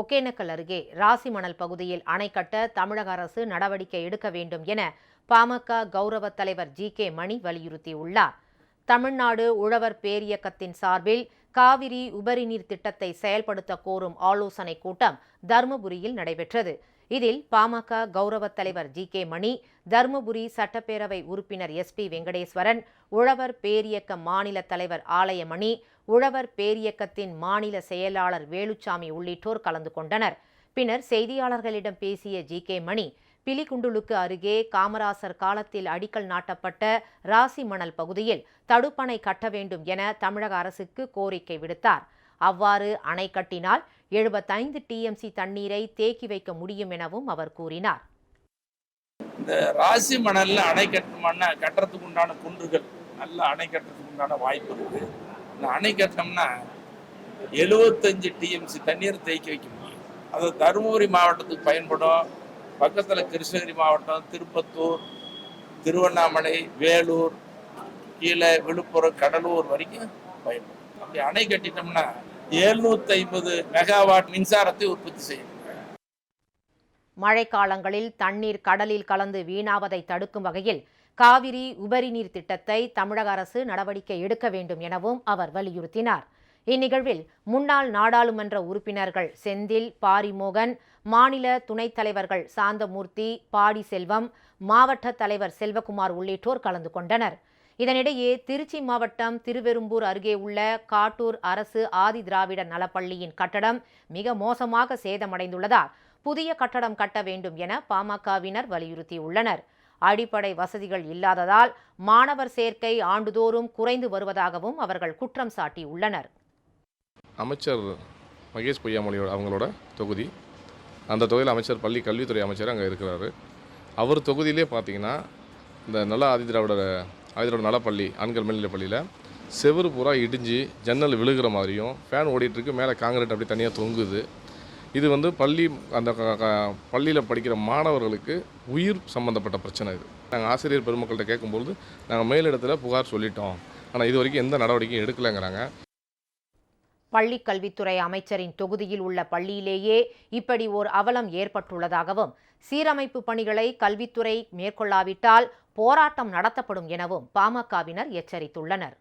ஒகேனக்கல் அருகே ராசிமணல் பகுதியில் அணை கட்ட தமிழக அரசு நடவடிக்கை எடுக்க வேண்டும் என பாமக கௌரவ தலைவர் ஜி கே மணி வலியுறுத்தியுள்ளார். தமிழ்நாடு உழவர் பேரியக்கத்தின் சார்பில் காவிரி உபரி நீர் திட்டத்தை செயல்படுத்த கோரும் ஆலோசனைக் கூட்டம் தருமபுரியில் நடைபெற்றது. இதில் பாமக கௌரவ தலைவர் ஜி கே மணி தருமபுரி சட்டப்பேரவை உறுப்பினர் எஸ் பி வெங்கடேஸ்வரன் உழவர் பேரியக்க மாநில தலைவர் ஆலயமணி உழவர் பேரியக்கத்தின் மாநில செயலாளர் வேலுச்சாமி உள்ளிட்டோர் கலந்து கொண்டனர். பின்னர் செய்தியாளர்களிடம் பேசிய ஜி கே மணி பிலிகுண்டுலுக்கு அருகே காமராசர் காலத்தில் அடிக்கல் நாட்டப்பட்ட ராசி மணல் பகுதியில் தடுப்பணை கட்ட வேண்டும் என தமிழக அரசுக்கு கோரிக்கை விடுத்தார். அவ்வாறு அணை கட்டினால் எழுபத்தைந்து டிஎம்சி தண்ணீரை தேக்கி வைக்க முடியும் எனவும் அவர் கூறினார். இந்த ராசி மணல்ல அணை கட்டணும்னா கட்டுறதுக்கு உண்டான குன்றுகள் நல்ல அணை கட்டுறதுக்கு உண்டான வாய்ப்பு இருக்கு. இந்த அணை கட்டினோம்னா எழுபத்தஞ்சு டிஎம்சி தண்ணீர் தேக்கி வைக்க முடியும். அது தருமபுரி மாவட்டத்துக்கு பயன்படும். பக்கத்தில் கிருஷ்ணகிரி மாவட்டம் திருப்பத்தூர் திருவண்ணாமலை வேலூர் கீழே விழுப்புரம் கடலூர் வரைக்கும் பயன்படும். அப்படி அணை கட்டிட்டோம்னா எழுநூத்தி ஐம்பது மெகாவாட் மின்சாரத்தை உற்பத்தி செய்யும் மழைக்காலங்களில் தண்ணீர் கடலில் கலந்து வீணாவதை தடுக்கும் வகையில் காவிரி உபரி நீர் திட்டத்தை தமிழக அரசு நடவடிக்கை எடுக்க வேண்டும் எனவும் அவர் வலியுறுத்தினார். இந்நிகழ்வில் முன்னாள் நாடாளுமன்ற உறுப்பினர்கள் செந்தில் பாரிமோகன் மாநில துணைத் தலைவர்கள் சாந்தமூர்த்தி பாடி செல்வம் மாவட்ட தலைவர் செல்வகுமார் உள்ளிட்டோர் கலந்து கொண்டனர். இதனிடையே திருச்சி மாவட்டம் திருவெரும்பூர் அருகே உள்ள காட்டூர் அரசு ஆதி திராவிட நலப்பள்ளியின் கட்டடம் மிக மோசமாக சேதமடைந்துள்ளதால் புதிய கட்டடம் கட்ட வேண்டும் என பாமகவினர் வலியுறுத்தியுள்ளனர். அடிப்படை வசதிகள் இல்லாததால் மாணவர் சேர்க்கை ஆண்டுதோறும் குறைந்து வருவதாகவும் அவர்கள் குற்றம் சாட்டியுள்ளனர். அமைச்சர் மகேஷ் பொய்யாமொழியோட அவங்களோட தொகுதி. அந்த தொகுதியில் அமைச்சர் பள்ளி கல்வித்துறை அமைச்சர் அங்கே இருக்கிறாரு. அவர் தொகுதியிலே பார்த்தீங்கன்னா இந்த நல்ல ஆதிதிராவிடர் ஆதிதிராவிட நலப்பள்ளி ஆண்கள் மேல்நிலைப் பள்ளியில் செவுரு பூரா இடிஞ்சு ஜன்னல் விழுகிற மாதிரியும் ஃபேன் ஓடிட்டுருக்கு மேலே காங்கிரீட் அப்படி தனியாக தொங்குது. இது வந்து பள்ளி அந்த பள்ளியில் படிக்கிற மாணவர்களுக்கு உயிர் சம்மந்தப்பட்ட பிரச்சனை இது. நாங்கள் ஆசிரியர் பெருமக்கள்கிட்ட கேட்கும்பொழுது நாங்கள் மேலிடத்தில் புகார் சொல்லிட்டோம். ஆனால் இது வரைக்கும் எந்த நடவடிக்கையும் எடுக்கலைங்கிறாங்க. பள்ளிக் கல்வித்துறை அமைச்சரின் தொகுதியில் உள்ள பள்ளியிலேயே இப்படி ஓர் அவலம் ஏற்பட்டுள்ளதாகவும் சீரமைப்பு பணிகளை கல்வித்துறை மேற்கொள்ளாவிட்டால் போராட்டம் நடத்தப்படும் எனவும் பாமகவினர் எச்சரித்துள்ளனர்.